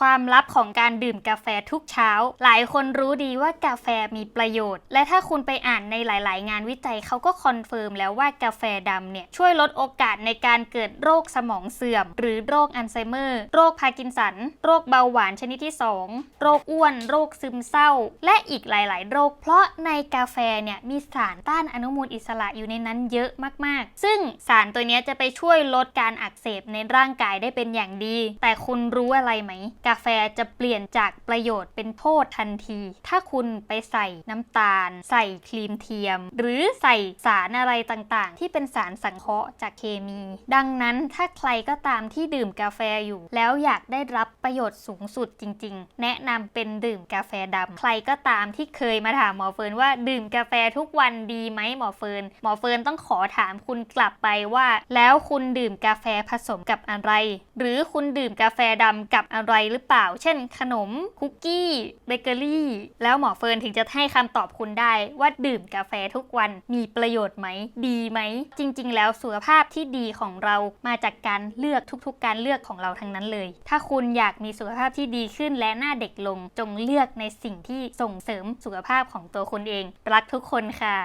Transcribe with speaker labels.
Speaker 1: ความลับของการดื่มกาแฟทุกเช้า หลายคนรู้ดีว่ากาแฟมีประโยชน์ และถ้าคุณไปอ่านในหลาย ๆ งานวิจัยเขาก็คอนเฟิร์มแล้วว่ากาแฟดำเนี่ย ช่วยลดโอกาสในการเกิดโรคสมองเสื่อม หรือโรคอัลไซเมอร์ โรคพาร์กินสัน โรคเบาหวานชนิดที่ 2 โรคอ้วน โรคซึมเศร้า และอีกหลาย ๆ โรค เพราะในกาแฟเนี่ยมีสารต้านอนุมูลอิสระอยู่ในนั้นเยอะมาก ๆ ซึ่งสารตัวนี้จะไปช่วยลดการอักเสบในร่างกายได้เป็นอย่างดี แต่คุณรู้อะไรไหมกาแฟจะเปลี่ยนจากประโยชน์เป็นโทษทันที ถ้าคุณไปใส่น้ำตาล ใส่ครีมเทียม หรือใส่สารอะไรต่างๆ ที่เป็นสารสังเคราะห์จากเคมี ดังนั้นถ้าใครก็ตามที่ดื่มกาแฟอยู่ แล้วอยากได้รับประโยชน์สูงสุดจริง ๆ แนะนำเป็นดื่มกาแฟดำใครก็ตามที่เคยมาถามหมอเฟิร์นว่าดื่มกาแฟทุกวันดีไหมหมอเฟิร์นหมอเฟิร์นต้องขอถามคุณกลับไปว่า แล้วคุณดื่มกาแฟผสมกับอะไร หรือคุณดื่มกาแฟดำกับอะไรหรือเปล่า เช่น ขนมคุกกี้เบเกอรี่ แล้วหมอเฟิร์นถึงจะให้คำตอบคุณได้ ว่าดื่มกาแฟทุกวันมีประโยชน์ไหม ดีไหม จริง ๆ แล้วสุขภาพที่ดีของเรามาจากการเลือกทุกๆ การเลือกของเราทั้งนั้นเลย ถ้าคุณอยากมีสุขภาพที่ดีขึ้นและหน้าเด็กลง จงเลือกในสิ่งที่ส่งเสริมสุขภาพของตัวคุณเอง รักทุกคนค่ะ